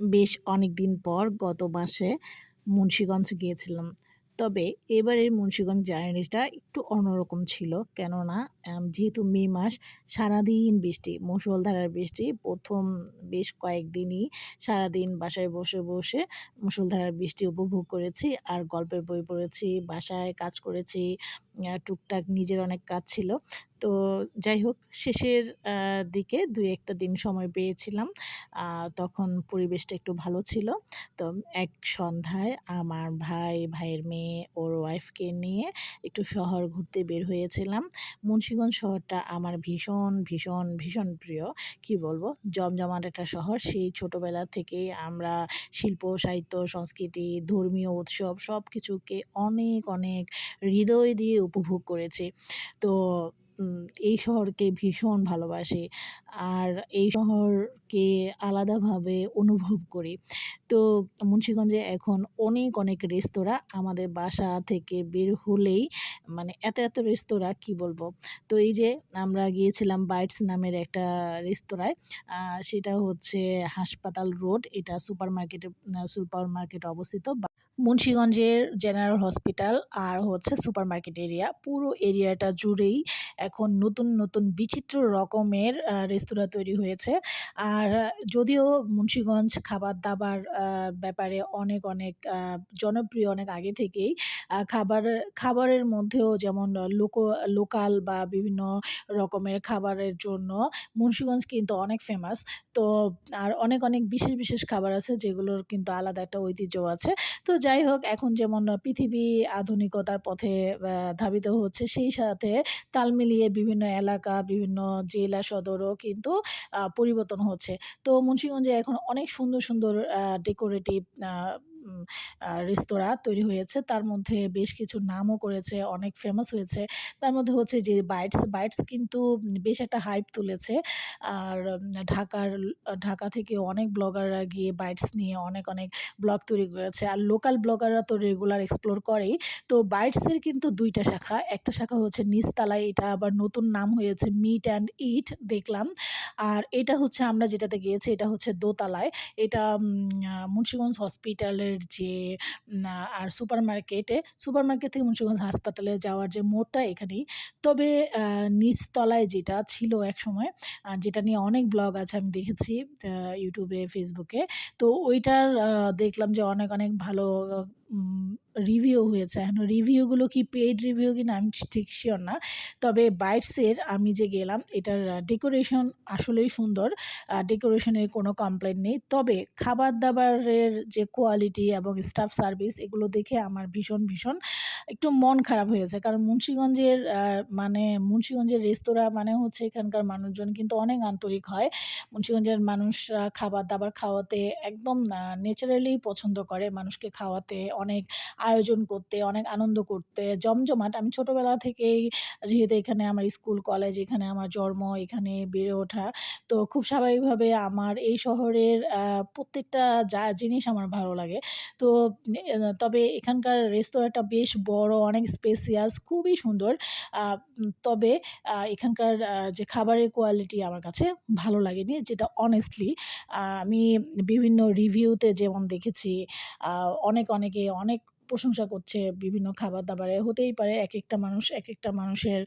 বেশ অনেক দিন পর গত মাসে মুন্সীগঞ্জ গিয়েছিলাম। তবে এবারের মুন্সিগঞ্জ জার্নিটা একটু অন্যরকম ছিল। কেননা যেহেতু মে মাস সারাদিন বৃষ্টি, মুসলধারার বৃষ্টি। প্রথম বেশ কয়েকদিনই সারাদিন বাসায় বসে, বসে মুসলধারার বৃষ্টি উপভোগ করেছি। আর গল্পের বই পড়েছি, বাসায় কাজ করেছি, টুকটাক নিজের অনেক কাজ ছিল। তো যাই হোক শেষের দিকে দুই একটা দিন সময় পেয়েছিলাম। তখন পরিবেশটা একটু ভালো ছিল। তো এক সন্ধ্যায় আমার ভাই, ভাইয়ের মেয়ে, ওর ওয়াইফকে নিয়ে একটু শহর ঘুরতে বের হয়েছিলাম। মুন্সীগঞ্জ শহরটা আমার ভীষণ, ভীষণ, ভীষণ প্রিয়। কি বলব? জমজমাট একটা শহর। সেই ছোটবেলা থেকেই আমরা শিল্প, সাহিত্য, সংস্কৃতি, ধর্মীয় উৎসব সব কিছুকে অনেক, অনেক হৃদয় দিয়ে উপভোগ করেছি। তো এই শহরকে ভীষণ ভালোবাসি। আর এই শহরকে আলাদাভাবে অনুভব করি। তো মুন্সিগঞ্জে এখন অনেক, অনেক রেস্তোরাঁ আমাদের বাসা থেকে বের হলেই মানে এত, এত রেস্তোরাঁ কি বলব? তো এই যে আমরা গিয়েছিলাম বাইটস নামের একটা রেস্তোরাঁয়। সেটা হচ্ছে হাসপাতাল রোড। এটা সুপার মার্কেটে সুপার মার্কেটে অবস্থিত। মুন্সিগঞ্জের জেনারেল হসপিটাল আর হচ্ছে সুপার মার্কেট এরিয়া। পুরো এরিয়াটা জুড়েই এখন নতুন, নতুন বিচিত্র রকমের রেস্তোরাঁ তৈরি হয়েছে। আর যদিও মুন্সিগঞ্জ খাবার-দাবার ব্যাপারে অনেক, অনেক জনপ্রিয় অনেক আগে থেকেই। খাবার খাবারের মধ্যেও যেমন লোকো লোকাল বা বিভিন্ন রকমের খাবারের জন্য মুন্সিগঞ্জ কিন্তু অনেক ফেমাস। তো আর অনেক, অনেক বিশেষ, বিশেষ খাবার আছে যেগুলোর কিন্তু আলাদা একটা ঐতিহ্য আছে। তো যাই হোক এখন যেমন পৃথিবী আধুনিকতার পথে ধাবিত হচ্ছে সেই সাথে তাল মিলিয়ে বিভিন্ন এলাকা, বিভিন্ন জেলা সদরও কিন্তু পরিবর্তন হচ্ছে। তো মুন্সিগঞ্জে এখন অনেক সুন্দর, সুন্দর ডেকোরেটিভ রেস্তোরাঁ তৈরি হয়েছে। তার মধ্যে বেশ কিছু নামও করেছে, অনেক ফেমাস হয়েছে। তার মধ্যে হচ্ছে যে বাইটস, বাইটস কিন্তু বেশ একটা হাইপ তুলেছে। আর ঢাকার ঢাকা থেকে অনেক ব্লগাররা গিয়ে বাইটস নিয়ে অনেক, অনেক ব্লগ তৈরি করেছে। আর লোকাল ব্লগাররা তো রেগুলার এক্সপ্লোর করেই। তো বাইটসের কিন্তু দুইটা শাখা। একটা শাখা হচ্ছে নিচতলায়, এটা আবার নতুন নাম হয়েছে মিট অ্যান্ড ইট দেখলাম। আর এটা হচ্ছে আমরা যেটাতে গিয়েছি এটা হচ্ছে দোতলায়। এটা মুন্সিগঞ্জ হসপিটালের যে আর সুপার মার্কেটে, সুপার মার্কেট থেকে মুন্সিগঞ্জ হাসপাতালে যাওয়ার যে মোড়টা এখানেই। তবে নিচতলায় যেটা ছিল এক সময় যেটা নিয়ে অনেক ব্লগ আছে আমি দেখেছি ইউটিউবে এ। তো ওইটার দেখলাম যে অনেক, অনেক ভালো রিভিউ হয়েছে। এখন রিভিউগুলো কি পেইড রিভিউ কিনা আমি ঠিক সিওর না। তবে বাইটসের আমি যে গেলাম এটার ডেকোরেশন আসলেই সুন্দর। ডেকোরেশনের কোনো কমপ্লেন নেই। তবে খাবার-দাবারের যে কোয়ালিটি এবং স্টাফ সার্ভিস এগুলো দেখে আমার ভীষণ, ভীষণ একটু মন খারাপ হয়েছে। কারণ মুন্সিগঞ্জের মানে মুন্সিগঞ্জের রেস্তোরাঁ মানে হচ্ছে এখানকার মানুষজন কিন্তু অনেক আন্তরিক হয়। মুন্সিগঞ্জের মানুষরা খাবার-দাবার খাওয়াতে একদম ন্যাচারালি পছন্দ করে মানুষকে খাওয়াতে, অনেক আয়োজন করতে, অনেক আনন্দ করতে, জমজমাট। আমি ছোটবেলা থেকেই যেহেতু এখানে আমার স্কুল, কলেজ, এখানে আমার জন্ম, এখানে বেড়ে ওঠা। তো খুব স্বাভাবিকভাবে আমার এই শহরের প্রত্যেকটা যা জিনিস আমার ভালো লাগে। তো তবে এখানকার রেস্তোরাঁটা বেশ বড়, অনেক স্পেসিয়াস, খুবই সুন্দর। তবে এখানকার যে খাবারের কোয়ালিটি আমার কাছে ভালো লাগেনি যেটা অনেস্টলি আমি বিভিন্ন রিভিউতে যেমন দেখেছি অনেক অনেকে অনেক প্রশংসা করছে বিভিন্ন খাবার-দাবারে। হতেই পারে এক একটা মানুষ এক একটা মানুষের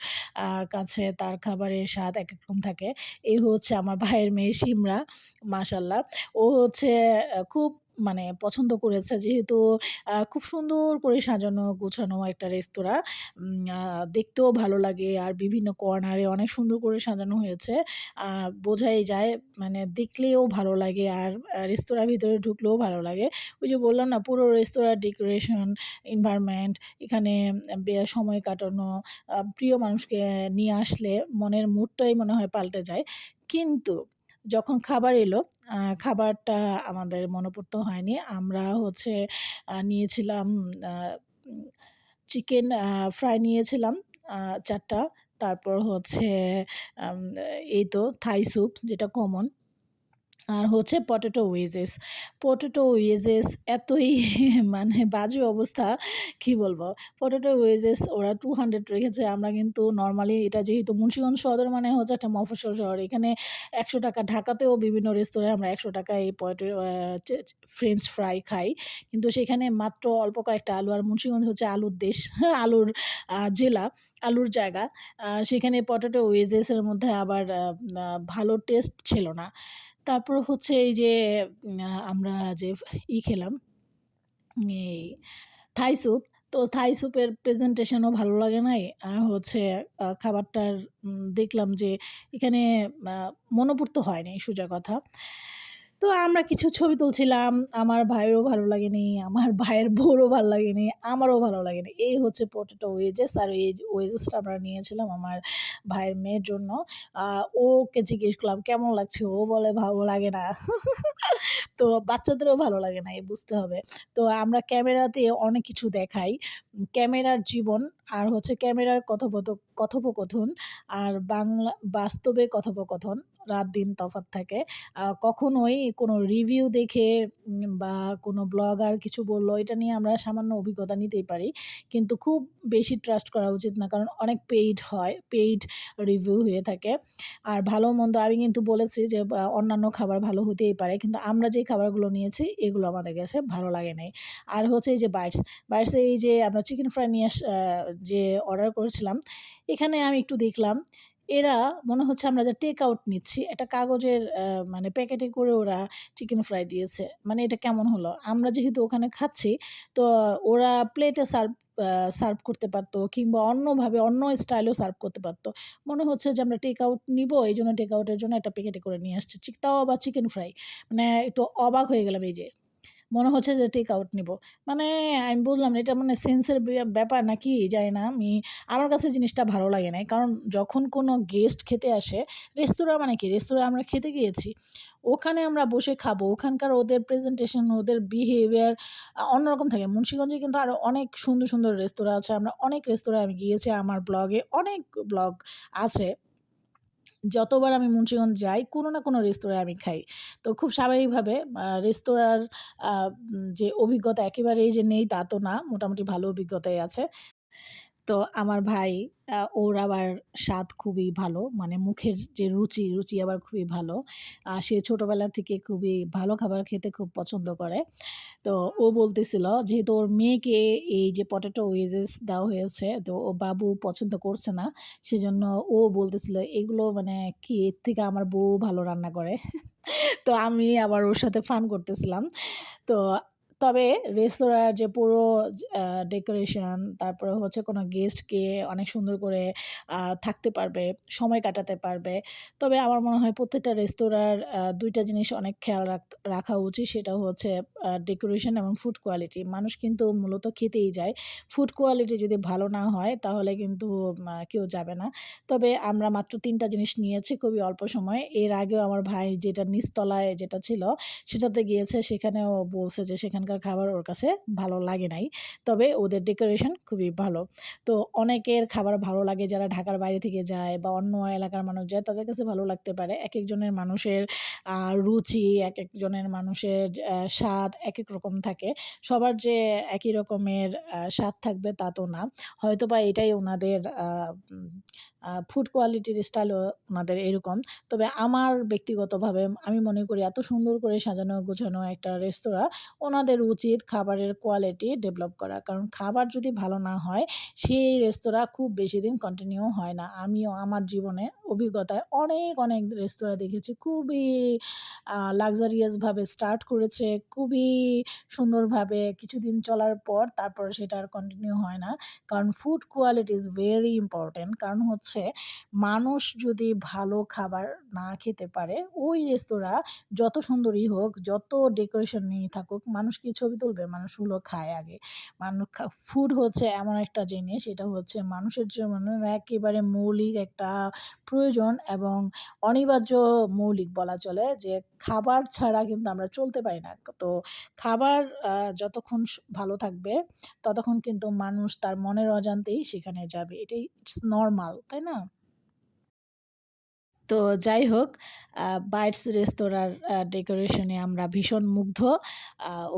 কাছে তার খাবারের স্বাদ এক রকম থাকে। এই হচ্ছে আমার ভাইয়ের মেয়ে সিমরা মাশাল্লাহ ও হচ্ছে খুব মানে পছন্দ করেছে যেহেতু খুব সুন্দর করে সাজানো গোছানো একটা রেস্তোরাঁ। দেখতেও ভালো লাগে আর বিভিন্ন কর্নারে অনেক সুন্দর করে সাজানো হয়েছে। বোঝাই যায় মানে দেখলেও ভালো লাগে আর রেস্তোরাঁর ভিতরে ঢুকলেও ভালো লাগে। ওই যে বললাম না পুরো রেস্তোরাঁর ডেকোরেশন, এনভায়রনমেন্ট এখানে সময় কাটানো, প্রিয় মানুষকে নিয়ে আসলে মনের মুডটাই মনে হয় পাল্টে যায়। কিন্তু যখন খাবার এলো, খাবারটা আমাদের মনোপুত হয়নি। আমরা হচ্ছে নিয়েছিলাম চিকেন ফ্রাই নিয়েছিলাম চারটা তারপর হচ্ছে এই তো থাই স্যুপ যেটা কমন। আর হচ্ছে পটেটো ওয়েজেস পটেটো ওয়েজেস এতই মানে বাজে অবস্থা, কি বলব? পটেটো ওয়েজেস ওরা টু হান্ড্রেড রেখেছে, আমরা কিন্তু নর্মালি এটা যেহেতু মুন্সিগঞ্জ সদর মানে হচ্ছে একটা মফস্বল শহর, এখানে একশো টাকা ঢাকাতেও বিভিন্ন রেস্তোরাঁয় আমরা একশো টাকায় এই পটেটো ফ্রেঞ্চ ফ্রাই খাই। কিন্তু সেখানে মাত্র অল্প কয়েকটা আলু, আর মুন্সিগঞ্জ হচ্ছে আলুর দেশ, আলুর জেলা, আলুর জায়গা। সেখানে পটেটো ওয়েজেসের মধ্যে আবার ভালো টেস্ট ছিল না। তারপর হচ্ছে এই যে আমরা যে ই খেলাম এই থাই স্যুপ তো থাই স্যুপের প্রেজেন্টেশনও ভালো লাগে নাই? আর হচ্ছে খাবারটার দেখলাম যে এখানে মনোপূর্ত হয়নি, সোজা কথা। তো আমরা কিছু ছবি তুলছিলাম। আমার ভাইয়েরও ভালো লাগেনি, আমার ভাইয়ের বউরও ভালো লাগেনি, আমারও ভালো লাগেনি। এই হচ্ছে পোটেটো ওয়েজেস আর এই ওয়েজেসটা আমরা নিয়েছিলাম আমার ভাইয়ের মেয়ের জন্য। ওকে জিজ্ঞেস করলাম, কেমন লাগছে? ও বলে, ভালো লাগে না। তো বাচ্চাদেরও ভালো লাগে না, এই বুঝতে হবে। তো আমরা ক্যামেরাতে অনেক কিছু দেখাই। ক্যামেরার জীবন আর হচ্ছে ক্যামেরার কথোপথ কথোপকথন আর বাংলা, বাস্তবে কথোপকথন, রাত দিন তফাৎ থাকে। কখনোই কোনো রিভিউ দেখে বা কোনো ব্লগার কিছু বলল, এটা নিয়ে আমরা সামান্য অভিজ্ঞতা নিতেই পারি। কিন্তু খুব বেশি ট্রাস্ট করা উচিত না, কারণ অনেক পেইড হয় পেইড রিভিউ হয়ে থাকে। আর ভালো মন্দ, আমি কিন্তু বলেছি যে অন্যান্য খাবার ভালো হতেই পারে, কিন্তু আমরা যে খাবারগুলো নিয়েছি, এগুলো আমাদের কাছে ভালো লাগে নাই। আর হচ্ছে এই যে বাইটস বাইটসে এই যে আমরা চিকেন ফ্রাই নিয়ে যে অর্ডার করেছিলাম এখানে আমি একটু দেখলাম, এরা মনে হচ্ছে আমরা যে টেক আউট নিচ্ছি, একটা কাগজের মানে প্যাকেটে করে ওরা চিকেন ফ্রাই দিয়েছে মানে এটা কেমন হলো? আমরা যেহেতু ওখানে খাচ্ছি, তো ওরা প্লেটে সার্ভ সার্ভ করতে পারতো কিংবা অন্যভাবে অন্য স্টাইলেও সার্ভ করতে পারতো। মনে হচ্ছে যে আমরা টেক আউট নিবো এই জন্য টেক আউটের জন্য একটা প্যাকেটে করে নিয়ে আসছে। তাও আবার চিকেন ফ্রাই মানে একটু অবাক হয়ে গেলাম এই যে। মনে হচ্ছে যে টেক আউট নিব। মানে আমি বুঝলাম এটা মানে সেন্সের ব্যাপার নাকি? জানি না, আমি, আমার কাছে জিনিসটা ভালো লাগে না কারণ যখন কোনো গেস্ট খেতে আসে রেস্তোরাঁ মানে কি? রেস্তোরাঁ আমরা খেতে গিয়েছি, ওখানে আমরা বসে খাব। ওখানকার ওদের প্রেজেন্টেশন ওদের বিহেভিয়ার অন্যরকম থাকে। মুন্সিগঞ্জে কিন্তু আরও অনেক সুন্দর সুন্দর রেস্তোরাঁ আছে। আমরা অনেক রেস্তোরাঁ আমি গিয়েছি, আমার ব্লগে অনেক ব্লগ আছে। যতবার আমি মুন্সিগঞ্জ যাই, কোনো না কোনো রেস্তোরাঁয় আমি খাই। তো খুব স্বাভাবিকভাবে রেস্তোরাঁর যে অভিজ্ঞতা একেবারেই যে নেই তা তো না, মোটামুটি ভালো অভিজ্ঞতাই আছে। তো আমার ভাই ওর আবার স্বাদ খুবই ভালো। মানে মুখের যে রুচি রুচি আবার খুবই ভালো। আর সে ছোটোবেলা থেকে খুবই ভালো খাবার খেতে খুব পছন্দ করে। তো ও বলতেছিল, যেহেতু ওর মেয়েকে এই যে পটেটো ওয়েজেস দেওয়া হয়েছে, তো ও বাবু পছন্দ করছে না, সেজন্য ও বলতেছিল, এগুলো মানে কি, এর থেকে আমার বউ ভালো রান্না করে? তো আমি আবার ওর সাথে ফান করতেছিলাম। তো তবে রেস্তোরাঁর যে পুরো ডেকোরেশন তারপরে হচ্ছে কোনো গেস্টকে অনেক সুন্দর করে থাকতে পারবে, সময় কাটাতে পারবে। তবে আমার মনে হয় প্রত্যেকটা রেস্তোরাঁর দুইটা জিনিস অনেক খেয়াল রাখা উচিত, সেটা হচ্ছে ডেকোরেশন এবং ফুড কোয়ালিটি মানুষ কিন্তু মূলত খেতেই যায়। ফুড কোয়ালিটি যদি ভালো না হয়, তাহলে কিন্তু কেউ যাবে না। তবে আমরা মাত্র তিনটা জিনিস নিয়েছি খুবই অল্প সময়। এর আগেও আমার ভাই যেটা নিচতলায় যেটা ছিল, সেটাতে গিয়েছে, সেখানেও বলছে যে সেখানকার সেখানকার খাবার ওর কাছে ভালো লাগে নাই। তবে ওদের ডেকোরেশন খুবই ভালো। তো অনেকের খাবার ভালো লাগে যারা ঢাকার বাইরে থেকে যায় বা অন্য এলাকার মানুষ যায় তাদের কাছে ভালো লাগতে পারে। এক একজনের মানুষের রুচি, এক একজনের মানুষের স্বাদ এক এক রকম থাকে। সবার যে একই রকমের স্বাদ থাকবে তা তো না। হয়তো বা এটাই ওনাদের ফুড কোয়ালিটির স্টাইলও ওনাদের এরকম। তবে আমার ব্যক্তিগতভাবে আমি মনে করি এত সুন্দর করে সাজানো, গোছানো একটা রেস্তোরাঁ ওনাদের উচিত, খাবারের কোয়ালিটি ডেভেলপ করা। কারণ খাবার যদি ভালো না হয়, সেই রেস্তোরাঁ খুব বেশি দিন কন্টিনিউ হয় না। আমিও, আমার জীবনে অভিজ্ঞতায় অনেক অনেক রেস্তোরাঁ দেখেছি। খুবই লাক্সারিয়াসভাবে স্টার্ট করেছে, খুবই সুন্দরভাবে কিছুদিন চলার পর তারপর সেটা আর কন্টিনিউ হয় না। কারণ food quality is very important কারণ হচ্ছে মানুষ যদি ভালো খাবার না খেতে পারে, ওই রেস্তোরাঁ যত সুন্দরই হোক, যত ডেকোরেশন নিয়ে থাকুক, মানুষ কি ছবি তুলবে? মানুষগুলো খায় আগে। মানুষ ফুড হচ্ছে এমন একটা জিনিস, এটা হচ্ছে মানুষের জন্য একেবারে মৌলিক একটা প্রয়োজন এবং অনিবার্য মৌলিক বলা চলে যে খাবার ছাড়া কিন্তু আমরা চলতে পারি না। তো খাবার যতক্ষণ ভালো থাকবে, ততক্ষণ কিন্তু মানুষ তার মনের অজান্তেই সেখানে যাবে। এটাই ইটস নর্মাল তাই না? তো যাই হোক বাইটস রেস্তোরাঁর ডেকোরেশনে আমরা ভীষণ মুগ্ধ।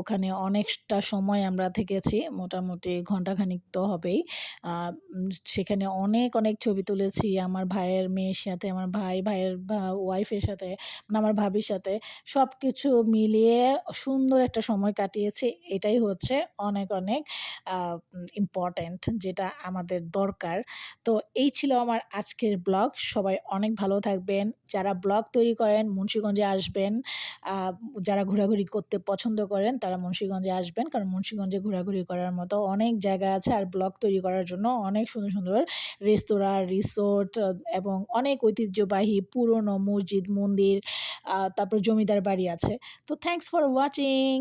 ওখানে অনেকটা সময় আমরা থেকেছি, মোটামুটি ঘন্টাখানিক তো হবেই। সেখানে অনেক অনেক ছবি তুলেছি আমার ভাইয়ের মেয়ের সাথে, আমার ভাই, ভাইয়ের ওয়াইফের সাথে মানে আমার ভাবির সাথে। সব কিছু মিলিয়ে সুন্দর একটা সময় কাটিয়েছি, এটাই হচ্ছে অনেক অনেক ইম্পর্ট্যান্ট যেটা আমাদের দরকার। তো এই ছিল আমার আজকের ব্লগ, সবাই অনেক ভালো থাকবেন, যারা ব্লগ তৈরি করেন, মুন্সীগঞ্জে আসবেন যারা ঘোরাঘুরি করতে পছন্দ করেন, তারা মুন্সীগঞ্জে আসবেন, কারণ মুন্সীগঞ্জে ঘোরাঘুরি করার মতো অনেক জায়গা আছে, আর ব্লগ তৈরি করার জন্য অনেক সুন্দর সুন্দর রেস্তোরাঁ, রিসোর্ট, এবং অনেক ঐতিহ্যবাহী পুরনো মসজিদ, মন্দির তারপর জমিদার বাড়ি আছে। তো থ্যাংকস ফর ওয়াচিং